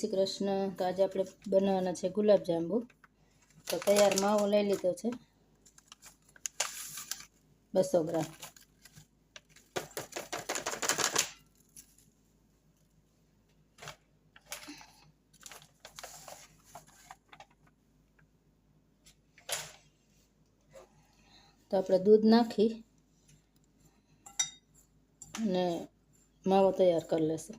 શ્રી કૃષ્ણ તો આજે આપણે બનાવવાના છે ગુલાબજાંબુ. તો તૈયાર માવો લઈ લીધો છે. બસો ગ્રામ. તો આપણે દૂધ નાખી અને માવો તૈયાર કરી લેશું.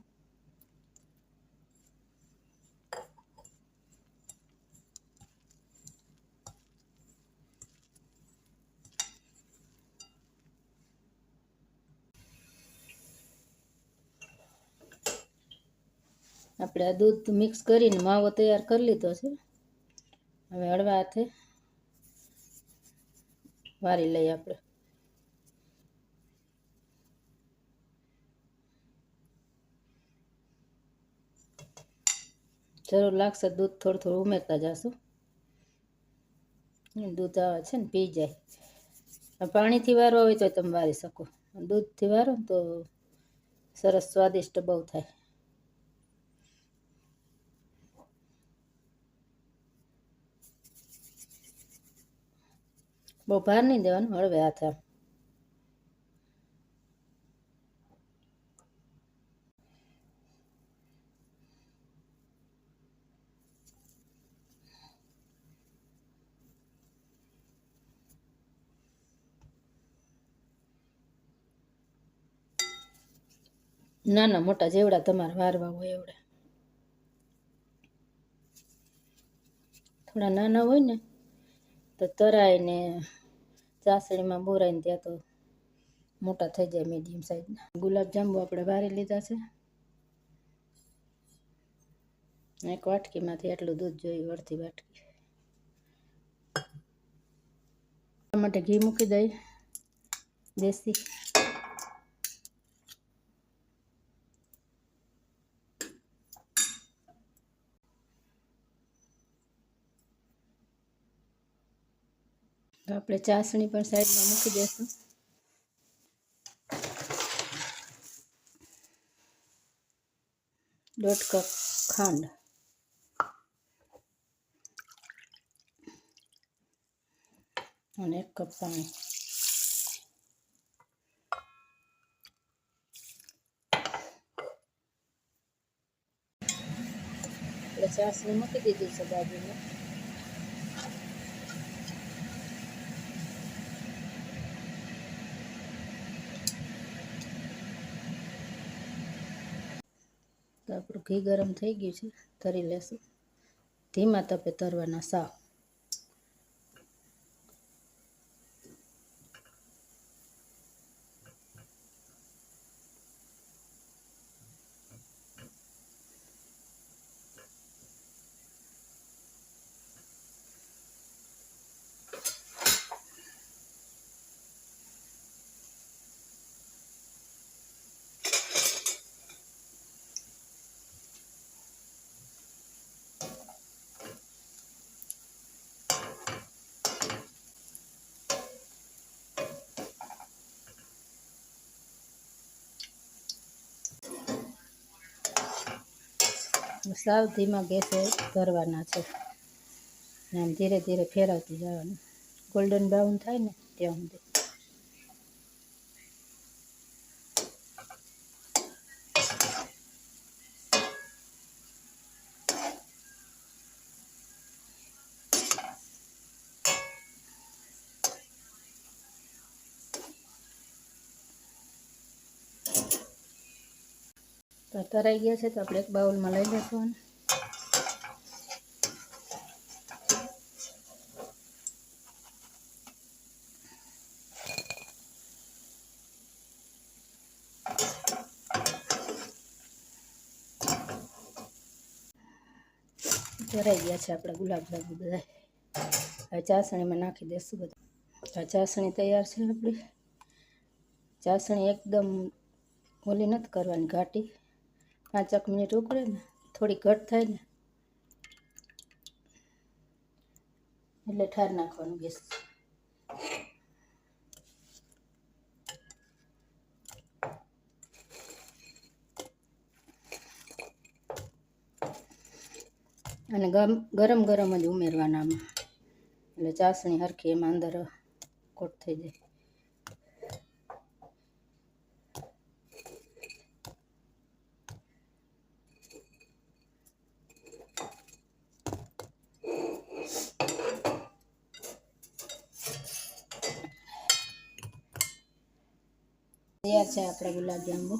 આપણે આ દૂધ મિક્સ કરીને માવો તૈયાર કરી લીધો છે. હવે હળવા હાથે વારી લઈએ આપણે. જરૂર લાગશે દૂધ થોડું થોડું ઉમેરતા જશું. દૂધ આવે છે ને, પી જાય. પાણીથી વારવા હોય તો તમે વારી શકો. દૂધથી વારો તો સરસ સ્વાદિષ્ટ બહુ થાય. બહુ ભાર નહીં દેવાનું, હળવે હાથે નાના મોટા જેવડા તમારે વારવા હોય એવડા. થોડા નાના હોય ને તો તરાઈને ચાસણીમાં બોરાઈને ત્યાં તો મોટા થઈ જાય મીડિયમ સાઈઝના ગુલાબજાંબુ આપણે વારી લીધા છે. એક વાટકીમાંથી એટલું દૂધ જોયું અડધી વાટકી. માટે ઘી મૂકી દઈ. દેશી તો આપણે ચાસણી પણ સાઈડમાં મૂકી દઈશું દોઢ કપ ખાંડ. અને એક કપ પાણી. આપણે ચાસણી મૂકી દીધી છે બાજુમાં. આપણું ઘી ગરમ થઈ ગયું છે તરી લેશું. ધીમા તપે તરવાના સાવ. સાવ ધીમા ગેસે ધરવાના છે. ધીરે ધીરે ફેરવતી જવાનું. ગોલ્ડન બ્રાઉન થાય ને ત્યાં સુધી. તો તરાઈ ગયા છે તો આપણે એક બાઉલમાં લઈ લેશું. તરાઈ ગયા છે આપણા ગુલાબજાંબુ બધા. હવે ચાસણીમાં નાખી દઈશું બધા. હવે ચાસણી તૈયાર છે આપણી. ચાસણી એકદમ ઓલી નથી કરવાની, ઘાટી. પાંચક મિનિટ ઉકળે ને, થોડી ઘટ થાય ને. એટલે ઠાર નાખવાનું ગેસ. અને ગરમ ગરમ જ ઉમેરવાના આમાં. એટલે ચાસણી હરખી એમાં અંદર કોટ થઈ જાય. તૈયાર છે આપણા ગુલાબ જાંબુ